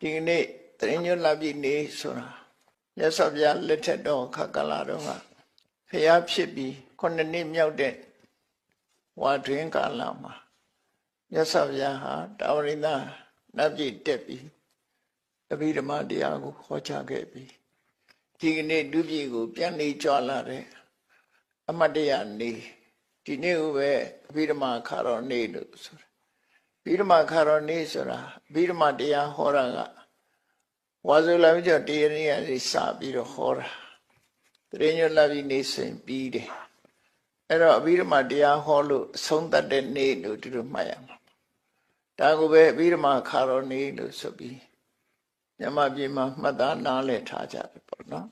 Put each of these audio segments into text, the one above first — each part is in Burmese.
ဒီကနေ့တရင်ညွတ်လာပြီနေဆိုတာမြတ်စွာဘုရားလက်ထက်တော်ခက္ကလာတော်ကဖျားဖြစ်ပြီးခုနှစ်နှစ်မြောက်တဲ့ဝါတွင်ကာလမှာမြတ်စွာဘုရားဟာတာဝရိန္ဒနတ်ပြည်တက်ပြီးအဘိဓမ္မာတရားကိုဟောကြားခဲ့ပြီးဒီကနေ့ဒုပြည်ကို ပြန်နေကြွလာတဲ့အမတ်တရားနေဒီနေ့ကိုပဲအဘိဓမ္မာခါတော်နေလို့ဆိုတာ ဘိဓမ္မာခါတော်နေဆိုတာအဘိဓမ္မာတရားဟောတာကဝါဇုလာပြီးတော့တရားရင်းကနေစပြီးတော့ဟောတာတရင်ညလာပြီးနေစဉ်ပြီးတယ်အဲ့တော့အဘိဓမ္မာတရားဟောလို့အဆုံးသတ်တဲ့နေ့လို့ဒီလိုမှတ်ရမှာဒါကိုပဲအဘိဓမ္မာခါတော်နေလို့ဆိုပြီးညမပြေမှာမှတ်သားနားလည်ထားကြတယ်ပေါ့နော်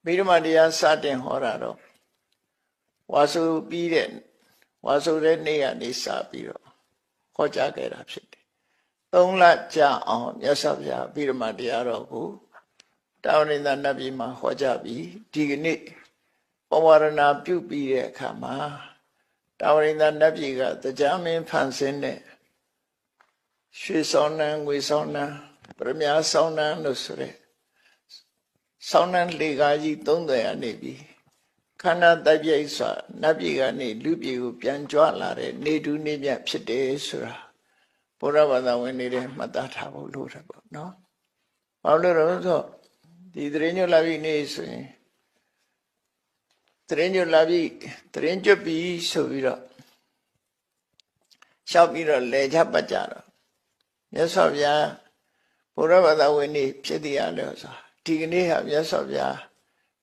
အဘိဓမ္မာတရားစတင်ဟောတာတော့ဝါစုပြီးတဲ့ဝါစုတဲ့နေ့ကနေစပြီးတော့ ဟောကြားခဲ့တာဖြစ်တယ်သုံးလကြာအောင်မြတ်စွာဘုရားဗိဓမာတရားတော်ကိုတာဝရိန္ဒနတ်ပြည်မှာဟောကြားပြီးဒီကနေ့ပဝရဏပြုပြီးတဲ့အခါမှာတာဝရိန္ဒနတ်ပြည်ကတရားမင်းဖန်ဆင်းတဲ့ရွှေဆောင်နှံငွေဆောင်နှံပရမညာဆောင်နှံလို့ဆိုရဲဆောင်နှံလေကားကြီး30ရနေပြီ ခန္ဓာတိုက်ပြိတ်စွာနတ်ပြည်ကနေလူပြည်ကိုပြန်ကြွလာတဲ့နေတူးနေမြတ်ဖြစ်တယ်ဆိုတာဘုရားဘာသာဝင်နေတဲ့မှတ်သားထားဖို့လိုတယ်ပေါ့နော်။ဘာလို့လဲဆိုတော့ဒီသရင်ညွတ်လာပြီနေဆိုရင်သရင်ညွတ်လာပြီသရင်ကျွတ်ပြီဆိုပြီးတော့ရှောက်ပြီးတော့လဲချပတ်ကြတော့မြတ်စွာဘုရားဘုရားဘာသာဝင်နေဖြစ်တရားလို့ဆိုတာဒီကနေ့ဟာမြတ်စွာဘုရား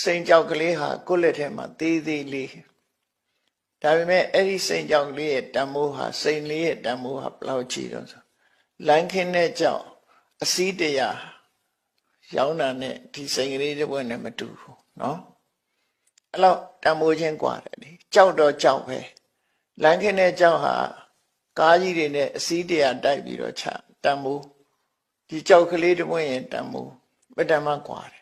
စိန်ကြောက်ကလေးဟာကိုယ့်လက်ထဲမှာသေးသေးလေးဒါပေမဲ့အဲ့ဒီစိန်ကြောက်ကလေးရဲ့တန်မိုးဟာစိန်လေးရဲ့တန်မိုးဟာဘယ်လောက်ကြီးတော့ဆိုလမ်းခင်းတဲ့ကြောက်အစည်းတရာရောင်းတာနဲ့ဒီစိန်ကလေးတစ်ပွဲနဲ့မတူဘူးเนาะအဲ့လောက်တန်မိုးချင်းกว่าတယ်လေကြောက်တော့ကြောက်ပဲလမ်းခင်းတဲ့ကြောက်ဟာကားကြီးတွေနဲ့အစည်းတရာတိုက်ပြီးတော့ချတန်မိုးဒီကြောက်ကလေးတစ်ပွဲရင်တန်မိုးမတန်မှกว่าတယ်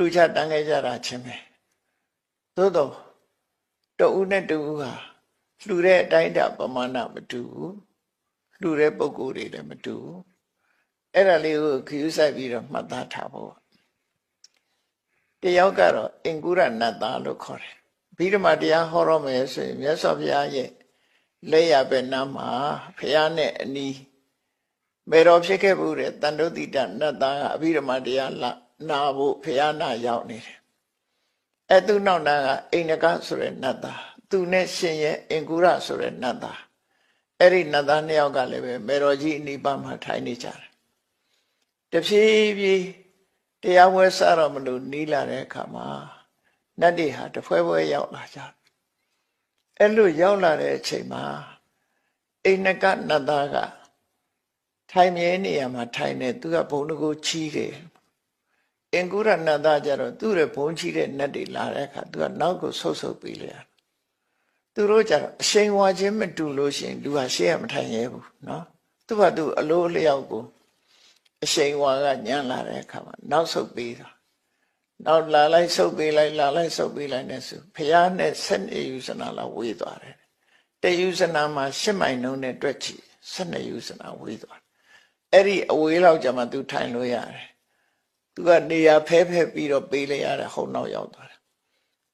လှူချတန်းခဲ့ကြတာချင်းပဲသို့တော့တဦးနဲ့တဦးဟာလှူတဲ့အတိုင်းတာပမာဏမတူဘူးလှူတဲ့ပုံကိုယ်တွေလည်းမတူဘူးအဲ့ဒါလေးကိုခယူးဆိုင်ပြီးတော့မှတ်သားထားဖို့တယောက်ကတော့အင်ကုရနတ်သားလို့ခေါ်တယ်ဘိဓမ္မာတရားဟောတော့မယ်ဆိုရင်မြတ်စွာဘုရားရဲ့လက်ရပဲနားမှာဖះနဲ့အနီးမေတော်ဖြစ်ခဲ့ဘူးတဲ့တန်တုတိတနတ်သားကအဘိဓမ္မာတရားလာ နာဖို့ဖះနာရောက်နေတယ်အဲသူနောက်နာကအိန္ဒကဆိုတဲ့နတ်သားသူနဲ့ရှင်ရဲ့အင်ကုရဆိုတဲ့နတ်သားအဲ့ဒီနတ်သားနှစ်ယောက်ကလည်းပဲမေတော်ကြီးအနိဗ္ဗာန်မှာထိုင်နေကြတယ်တဖြည်းဖြည်းတရားပွဲစတော့မလို့နီးလာတဲ့အခါမှာနတ်တွေဟာတဖွဲဖွဲရောက်လာကြတယ်အဲ့လိုရောက်လာတဲ့အချိန်မှာအိန္ဒကနတ်သားကထိုင်မြဲနေရမှာထိုင်နေသူကဘုံတကူချီးတယ် အင်ကုရနတ်သားကြတော့သူ့ရဲ့ဘုံချီးတဲ့နတ်တွေလာတဲ့အခါသူကနောက်ကိုဆုတ်ဆုတ်ပြီးလေသူတို့ကြတော့အရှိန်ဝါခြင်းမတူလို့ရှိရင်လူဟာရှေ့ကမထိုင်ရဲဘူးเนาะသူကသူအလိုအလျောက်ကိုအရှိန်ဝါကညံလာတဲ့အခါမှာနောက်ဆုတ်ပြီးတာနောက်လာလိုက်ဆုတ်ပေးလိုက်လာလိုက်ဆုတ်ပေးလိုက်နဲ့ဆိုဖះနဲ့ဆက်နေယူစနာလာဝေးသွားတယ်တယူစနာမှာရှစ်မိုင်နှုံးနဲ့တွက်ချီဆက်နေယူစနာဝေးသွားအဲ့ဒီအဝေးလောက်ကြမှာ तू ထိုင်လို့ရတယ် तू ကနေရာဖဲဖဲပြီးတော့ပေးလိုက်ရတယ်ဟုတ်နောက်ရောက်သွားတယ်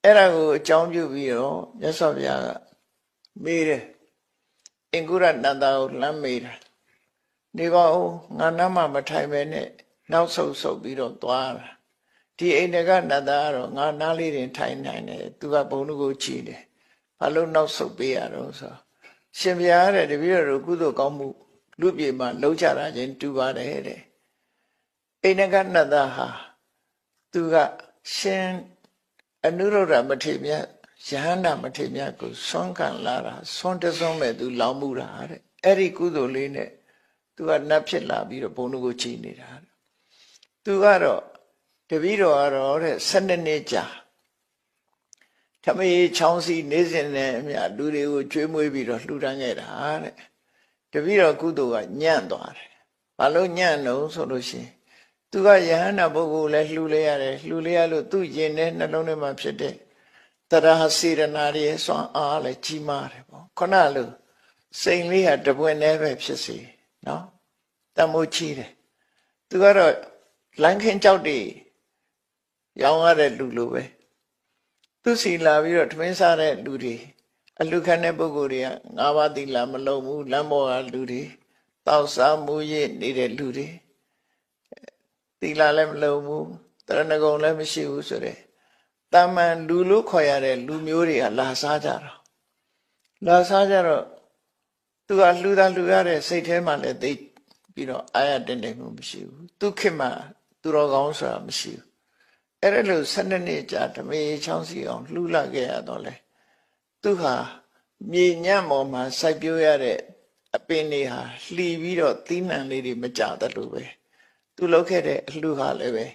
အဲ့ဒါကိုအကြောင်းပြုပြီးတော့မြတ်စွာဘုရားကမေးတယ်အင်္ဂုရနန္ဒာကိုလမ်းမေးတယ်နေပါဦးငါနားမှာမထိုင်ပဲနဲ့နောက်ဆုတ်ဆုတ်ပြီးတော့သွားတာဒီအိန္ဒကနတ်သားကတော့ငါနားလေးတင်ထိုင်နိုင်တယ်သူကဘုံတို့ကိုကြည်တယ်ဘာလို့နောက်ဆုတ်ပေးရတော့ဆိုရှင်ဘုရားတဲ့တပည့်တော်ကုသိုလ်ကောင်းမှုလူပြေမှာလှုပ်ကြတာချင်းတူပါတယ်တဲ့ အိန္ဒကနတ်သားဟာသူကရှင်အနုရုဒ္ဓမထေရမြတ်ယဟန္တာမထေရမြတ်ကိုဆွမ်းခံလာတာဆွမ်းတစွန်းမဲ့သူလောင်မှုတာတဲ့အဲ့ဒီကုသိုလ်လေးနဲ့သူကနတ်ဖြစ်လာပြီးတော့ဘုံတို့ကိုကြည်နေတာသူကတော့တပည့်တော်ကတော့တဲ့12နှစ်ကြာထမေးချောင်းစီနေစဉ်နဲ့အမြလူတွေကိုကျွေးမွေးပြီးတော့လှူဒန်းခဲ့တာတဲ့တပည့်တော်ကုသိုလ်ကညံ့သွားတယ်ဘာလို့ညံ့တော့ဆိုလို့ရှိရင် သူကယဟန္တာပုဂ္ဂိုလ်လည်းလှူလိုက်ရတယ်လှူလိုက်ရလို့သူ့ရင်ထဲနှလုံးထဲမှာဖြစ်တဲ့တရဟစေရနာတွေဆွမ်းအားလည်းကြီးမားတယ်ပေါ့ခုနလိုစိန်လေးဟာတပွင့်တည်းပဲဖြစ်စီနော်တမိုးချီးတယ်သူကတော့လမ်းခင်းကြောက်တွေရောင်းရတဲ့လူလိုပဲသူစီလာပြီးတော့ထမင်းစားတဲ့လူတွေအလူခံတဲ့ပုဂ္ဂိုလ်တွေကငါးပါးသီလာမလုံးဘူးလမ်းပေါ်ကလူတွေတောက်စားမူရစ်နေတဲ့လူတွေ သီလာလည်းမလုံးဘူးတရဏဂုံလည်းမရှိဘူးဆိုတဲ့တာမန်လူလို့ခေါ်ရတဲ့လူမျိုးတွေကလာစားကြတော့လာစားကြတော့သူကလှူတာလှူရတဲ့စိတ်ထဲမှာလည်းသိပြီးတော့အာရတင်တယ်မှုမရှိဘူးသူခေတ်မှာသူတော်ကောင်းဆိုတာမရှိဘူးအဲ့ဒါလို့၁၂နှစ်ကြာဓမေချောင်းစီအောင်လှူလာခဲ့ရတော့လေသူဟာမြေညံ့ပေါ်မှာစိုက်ပျိုးရတဲ့အပင်တွေဟာလှီပြီးတော့သီးနှံလေးတွေမကြတယ်လို့ပဲ သူလုပ်ခဲ့တဲ့အလှူဟာလည်းပဲ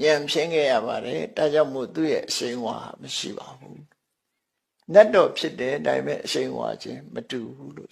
ညံဖြင်းခဲ့ရပါတယ်ဒါကြောင့်မို့သူ့ရဲ့အရှိန်ဝါမရှိပါဘူးနတ်တော်ဖြစ်တယ်ဒါပေမဲ့အရှိန်ဝါခြင်းမတူဘူးလို့